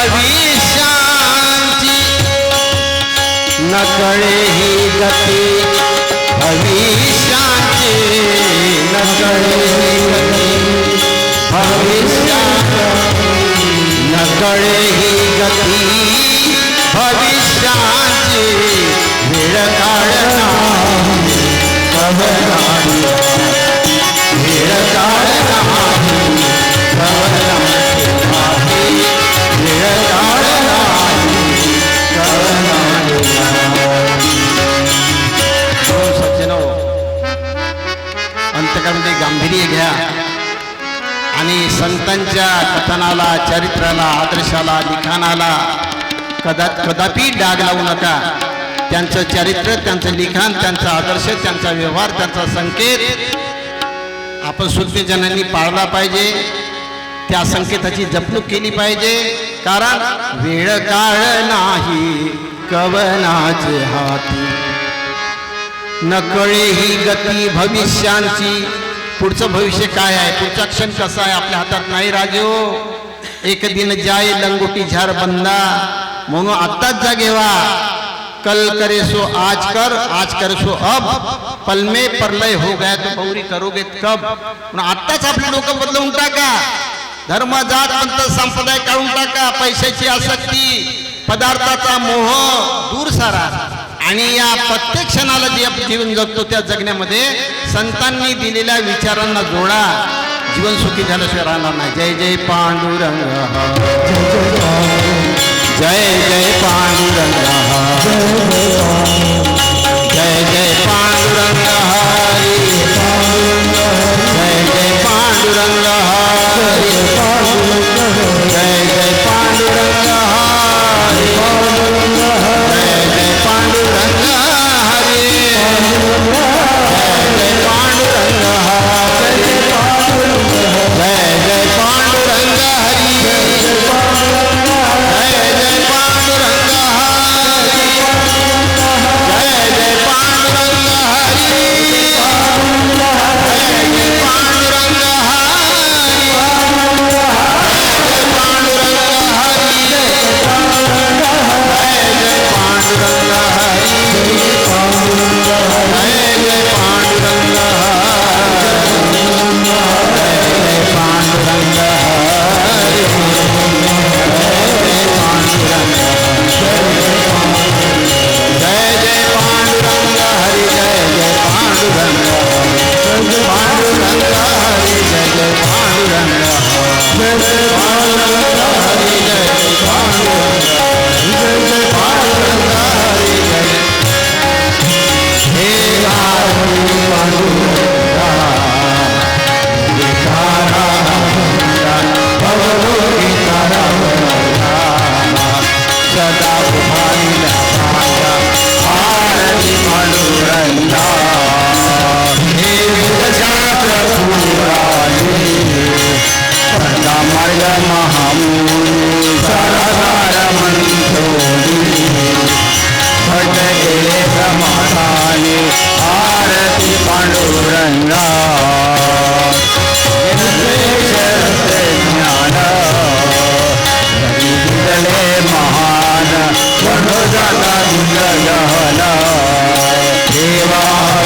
हवी शांती न कळे ही गती। हवी शांती न कळे ही गती। हवी शांती न कळे ही गती। हवी शांती वेळ काढ वेळ काढ संतांच्या कथनाला चरित्राला आदर्शाला लिखाणाला कदा कदापि डाग लावू नका. त्यांचं चरित्र त्यांचं लिखाण त्यांचा आदर्श त्यांचा व्यवहार त्यांचा संकेत आपण सुज्ञजनांनी पाळला पाहिजे. त्या संकेताची जपणूक केली पाहिजे. कारण वेळ काळ नाही कवनाचे हाती. नकळे ही गती भविष्यांची पुढचं भविष्य काय आहे? पुढचा क्षण कसा आहे आपल्या हातात? नाही राजो. एक दिन जाय लंगोटी झार बंदा. म्हणून आत्ताच जागेवा कल करे सो आज कर, आज करे सो अब. पल में परलय हो गया तो गौरी करोगे कब? म्हणून आत्ताच आपले लोक बदलवून टाका. धर्म, जात पंत संप्रदाय काढून टाका. पैशाची आसक्ती, पदार्थाचा मोह, दूर सारा. आणि या प्रत्येक क्षणाला जे जीवन जगतो त्या जगण्यामध्ये संतांनी दिलेल्या विचारांना जोडा. जीवन सुखी झाल्याशिवाय राहणार नाही. जय जय पांडुरंग. जय जय पांडुरंग. Amen.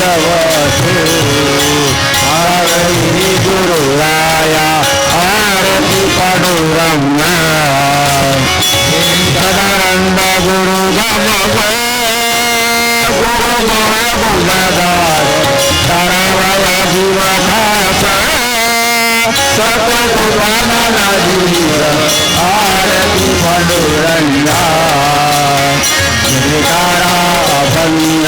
ಶ್ರೀ ಆರತಿ ಗುರುರಾಯ ಆರತಿ ಪಡುರಮ್ಮ ಸದಾನಂದ ಗುರು ಆರತಿ ಪಡುರಂಗ ನಿರ್ಕಾರ ಅಭಂಗ